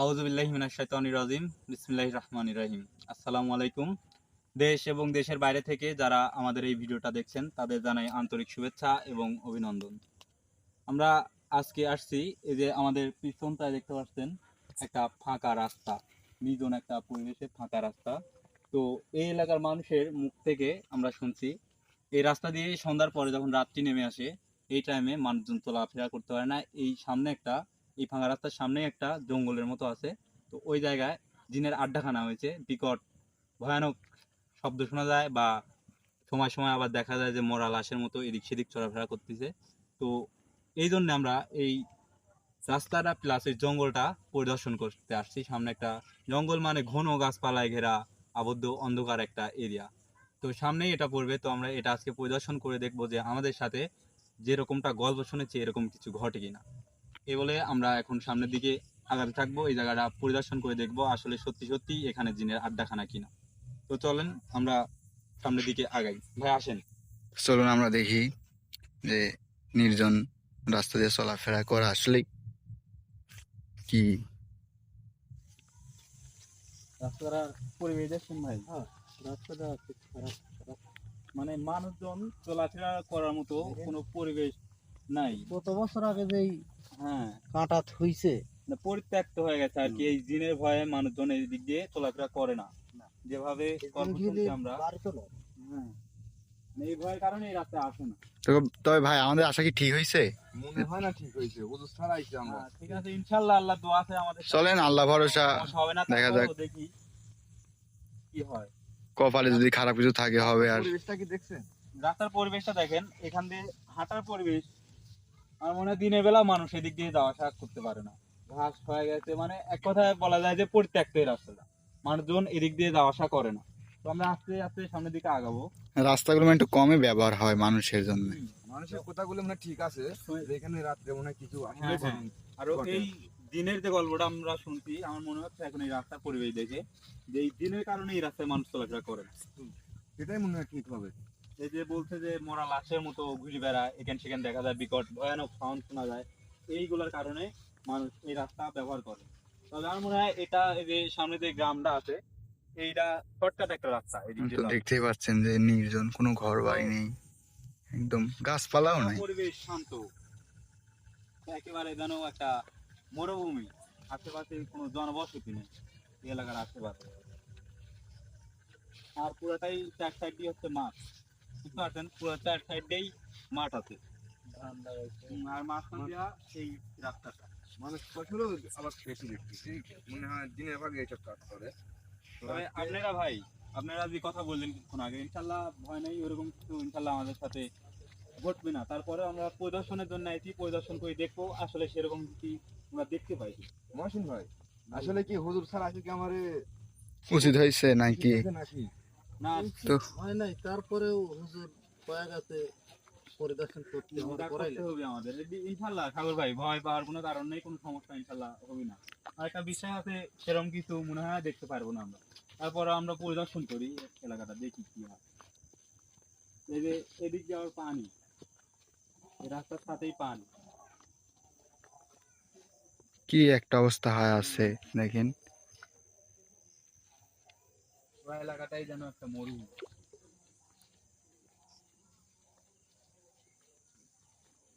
আউজুবিল্লাহিমিনাশাইতানির বিসমিল্লাহ রহমান রহিম। আসসালামু আলাইকুম। দেশ এবং দেশের বাইরে থেকে যারা আমাদের এই ভিডিওটা দেখছেন, তাদের জানাই আন্তরিক শুভেচ্ছা এবং অভিনন্দন। আমরা আজকে আসছি, এই যে আমাদের পিছনটায় দেখতে পাচ্ছেন, একটা ফাঁকা রাস্তা নিজন একটা পরিবেশে ফাঁকা রাস্তা। তো এই এলাকার মানুষের মুখ থেকে আমরা শুনছি, এই রাস্তা দিয়ে সন্ধ্যার পরে যখন রাত্রি নেমে আসে, এই টাইমে মানুষজন চলাফেরা করতে পারে না। এই সামনে একটা এই ফাঁকা রাস্তার সামনে একটা জঙ্গলের মতো আছে। তো ওই জায়গায় জিনের আড্ডাখানা হয়েছে। বিকট, ভয়ানক শব্দ শোনা যায় বা সময় সময় আবার দেখা যায় যে মরা লাশের মতো এদিক সেদিক চলাফেরা করতেছে। তো এই জন্য আমরা এই রাস্তাটা প্লাস এই জঙ্গলটা পরিদর্শন করতে আসছি। সামনে একটা জঙ্গল মানে ঘন গাছপালায় ঘেরা আবদ্ধ অন্ধকার একটা এরিয়া তো সামনেই এটা পড়বে। তো আমরা এটা আজকে পরিদর্শন করে দেখব যে আমাদের সাথে যেরকমটা গল্প শুনেছি এরকম কিছু ঘটে কিনা। এ বলে আমরা এখন সামনের দিকে আগাতে থাকব। এই জায়গাটা পরিদর্শন করে দেখব আসলে সত্যি সত্যি এখানে জিনের আড্ডাখানা কিনা। তো চলেন আমরা সামনের দিকে আগাই। ভাই আসেন। চলুন আমরা দেখি যে নির্জন রাস্তা দিয়ে চলাফেরা করা আসলে কি? রাস্তাটা পরিবেশ দেখছেন ভাই? হ্যাঁ রাস্তাটা মানে মানুষজন চলাফেরা করার মতো কোনো পরিবেশ নাই। কত বছর আগে যেই হ্যাঁ। কাঁটা থুইছে পরিত্যক্ত হয়ে গেছে আর কি। এই জিনের ভয়ে মানুষজন এই দিক দিয়ে চলাফেরা করে না। যেভাবে আমরা হ্যাঁ। মানে এই ভয়ের কারণে এই রাস্তায় আসে না। তবে ভাই আমাদের আশা কি ঠিক হয়েছে মনে হয় না ঠিক হয়েছে হুজুর ছাড়া আমরা। ঠিক আছে ইনশাল্লাহ আল্লাহ দোয়া আছে আমাদের চলেন আল্লাহ ভরসা। হবে না দেখা যাক। দেখি কি হয়। কপালে যদি খারাপ কিছু থাকে হবে আর পরিবেশটা কি দেখছেন? রাস্তার পরিবেশটা দেখেন। এখান দিয়ে হাঁটার পরিবেশ আমার মনে হয় দিনের বেলা মানুষ এদিক দিয়ে যাওয়া আসা করতে পারে না। ঘাস হয়ে গেছে মানে এক কথায় বলা যায় যে পরিত্যক্ত এই রাস্তাটা। মানুষজন এদিক দিয়ে যাওয়া আসা করে না। তো আমরা আস্তে আস্তে সামনের দিকে আগাবো। রাস্তাগুলো মানে একটু কমে ব্যবহার হয় মানুষের জন্য। মানুষের কথাগুলো মানে ঠিক আছে। যে এখানে রাত্রে মনে হয় কিছু আসলে হ্যাঁ, হ্যাঁ। আর এই দিনের যে গল্পটা আমরা শুনছি আমার মনে হচ্ছে এখন এই রাস্তার পরিবেশ দেখে যে এই দিনের কারণে এই রাস্তায় মানুষ চলাফেরা করে না। সেটাই মনে হয় ঠিক হবে। এই যে বলছে যে মরা লাশের মতো ঘুরে বেড়ায় এখান সেখানে দেখা যায় বিকট ভয়ানক সাউন্ড শোনা যায়। এইগুলোর কারণে মানুষ এই রাস্তা ব্যবহার করে। তবে আমার মনে হয় এটা এই যে সামনে যে গ্রামটা আছে এইটা শর্টকাট একটা রাস্তা তো দেখতেই পাচ্ছেন যে নির্জন কোনো ঘর বাড়ি নেই একদম গাছপালাও নাই। পরিবেশ শান্ত। একেবারে যেন একটা মরুভূমি আশেপাশে কোনো জনবসতি নেই এলাকার আশেপাশে। আর পুরোটাই চার সাইড দিয়ে হচ্ছে মাঠ। পুরো চার সাইড দিয়েই মাঠ আছে। আর মাঝখান দিয়া এই রাস্তাটা। মানুষ বছরও আবার বেশি দেখছি মনে হয় দিনের ভাগে এইসব কাজ করে। তবে আপনারা ভাই আপনারা যে কথা বললেন কিছুক্ষণ আগে ইনশাল্লাহ ভয় নেই ওরকম কিছু ইনশাল্লাহ আমাদের সাথে ঘটবে না। তারপরে আমরা পরিদর্শনের জন্য আইছি পরিদর্শন করে দেখব আসলে সেরকম কি আমরা দেখতে পাই। মহসিন ভাই আসলে কি হুজুর স্যার আছে কি আমারে উচিত হয়েছে নাকি? না তো হয় নাই। তারপরেও হুজুর কয়া গেছে পরিদর্শন করতে হবে করাইলে হবে আমাদের। এই- সাগর ভাই ভয় পাওয়ার কোনো কারণ নেই কোনো সমস্যা ইনশাল্লাহ হবে না। আর একটা বিষয় আছে সেরকম কিছু মনে হয় দেখতে পারব না আমরা। তারপরে আমরা পরিদর্শন করি এলাকাটা দেখি কি হয়। এই যে এদিক যাওয়ার পানি। রাস্তার সাথেই পানি। কি একটা অবস্থা হয় আছে দেখেন। পুরো এলাকাটাই যেন একটা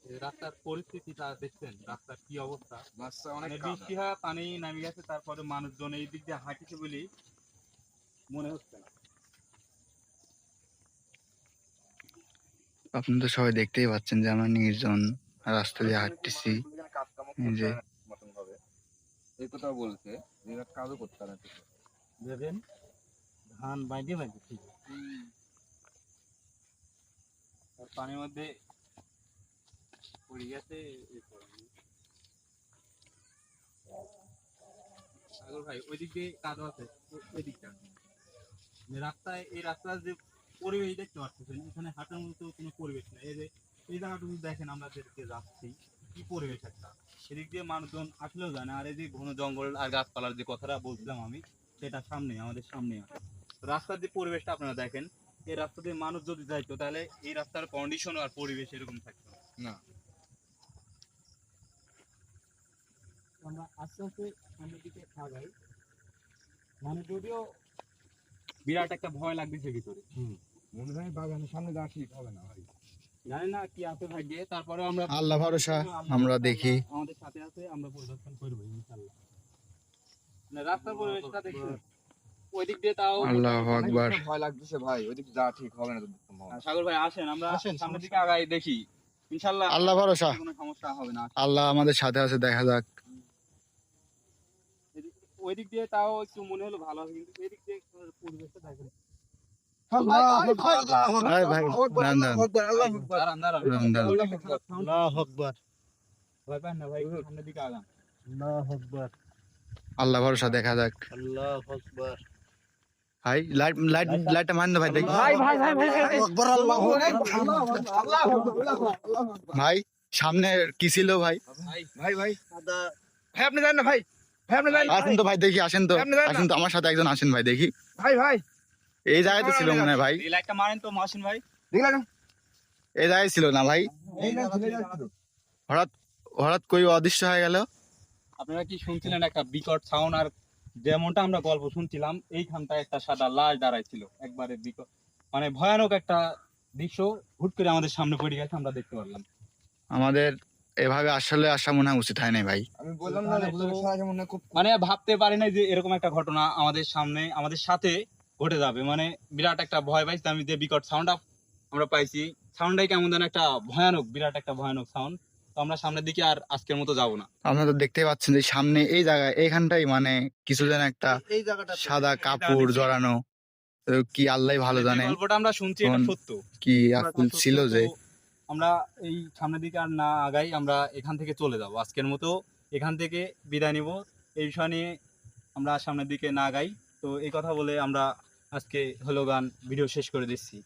এই রাস্তার পরিস্থিতিটা দেখছেন রাস্তার কি অবস্থা? রাস্তা অনেক মানে বৃষ্টি হয় পানি নামে গেছে তারপরে মানুষজন এই দিক দিয়ে হাঁটিছে বলি মনে হচ্ছে না। আপনি তো সবাই দেখতেই পাচ্ছেন যে আমরা নির্জন রাস্তা দিয়ে হাঁটতেছি। যে। এই কথা বলছে যে কাজও করতে পারে না। ঠিক মতো। দেবেন ধান বাইতে বাইতে ঠিক আর পানির মধ্যে পড়ে গেছে। সাগর ভাই, ওই দিক দিয়ে কাজ আছে ওই দিকটা। রাস্তায়, এই রাস্তার যে পরিবেশ দেখতে পাচ্ছেন, এখানে হাঁটার মতো কোনো পরিবেশ নেই। এই যে, এই জায়গাটুকু দেখেন, আমরা যেদিকে যাচ্ছি, কি পরিবেশ একটা। সেদিক দিয়ে মানুষজন আসলেও যায় না। আর এই যে ঘন জঙ্গল আর গাছপালার যে কথাটা বলছিলাম আমি, সেটা সামনে আমাদের সামনে আছে। রাস্তার যে পরিবেশটা আপনারা দেখেন এই রাস্তা দিয়ে মানুষ যদি যাইতো তাহলে এই রাস্তার কন্ডিশন আর পরিবেশ এরকম থাকতো না। না। আমরা আস্তে আস্তে সামনের দিকে তো বিরাট একটা ভয় লাগতেছে ভিতরে। মনে হয় বাগানের সামনে ঠিক হবে না ভাই। জানি না কি আছে ভাগ্যে তারপরে আমরা আল্লাহ ভরসা আমরা দেখি। আমাদের সাথে আছে আমরা পরিদর্শন করব ইনশাআল্লাহ। রাস্তার পরিবেশটা দেখুন। ওই দিক দিয়ে তাও আল্লাহ আকবার। ভয় লাগতেছে ভাই ওইদিকে যাওয়া ঠিক হবে না তো সম্ভব আর সাগর ভাই আসেন আমরা সামনের দিকে আগাই দেখি। ইনশাআল্লাহ আল্লাহ ভরসা। কোনো সমস্যা হবে না। আল্লাহ আমাদের সাথে আছে দেখা যাক। ওই দিক দিয়ে তাও একটু মনে হলো ভালো হবে কিন্তু এই দিক দিয়ে পরিবেশটা দেখেন। ভাই ভাই দাঁড়ান, দাঁড়ান। দাঁড়ান দাঁড়ান দাঁড়ান, দাঁড়ান। আল্লাহু আকবার। ভয় পান না ভাই সামনের দিকে আগান। আল্লাহু আকবার। আল্লাহ ভরসা দেখা যাক। আল্লাহু আকবার। ভাই লাইট লাইট লাইটটা মান দে ভাই দেখি ভাই ভাই ভাই ভাই আকবার আল্লাহু ভাই সামনে কি ছিল ভাই ভাই ভাই ভাই আপনি জানেন না ভাই ভাই আপনি জানেন আসেন তো ভাই দেখি আসেন তো আসেন তো আমার সাথে একজন আসেন ভাই দেখি ভাই ভাই এই জায়গায় তো ছিল মনে হয় ভাই লাইটটা মারেন তো মাসিন ভাই দেখলেন এই জায়গায় ছিল না ভাই। হঠাৎ হঠাৎ কই অদৃশ্য হয়ে গেল আপনারা কি শুনছিলেন একটা বিকট সাউন্ড আর যেমনটা আমরা গল্প শুনছিলাম এইখানটায় একটা সাদা লাশ দাঁড়াইছিল। একবারে মানে ভয়ানক একটা দৃশ্য হুট করে আমাদের সামনে পড়ে গেছে আমরা দেখতে পারলাম। আমাদের এভাবে আসলে আসা মনে হয় উচিত হয় না ভাই। আমি বললাম না মনে মানে ভাবতে পারি না যে এরকম একটা ঘটনা আমাদের সামনে আমাদের সাথে ঘটে যাবে। মানে বিরাট একটা ভয় পাইছি আমি যে বিকট সাউন্ড আমরা পাইছি। সাউন্ডটাই কেমন যেন একটা ভয়ানক বিরাট একটা ভয়ানক সাউন্ড তো আমরা সামনের দিকে আর আজকের মতো যাব না। আপনারা তো দেখতেই পাচ্ছেন যে সামনে এই জায়গায় এইখানটাই মানে কিছু যেন একটা এই জায়গাটা সাদা কাপড় জড়ানো। তো কি আল্লাহ ভালো জানে। গল্পটা আমরা শুনছি এটা সত্য। কি আকুল ছিল যে আমরা এই সামনের দিকে আর না আগাই আমরা এখান থেকে চলে যাব। আজকের মতো এখান থেকে বিদায় নিব। এই বিষয় নিয়ে আমরা সামনের দিকে না আগাই। তো এই কথা বলে আমরা আজকে হলো গান ভিডিও শেষ করে দিচ্ছি।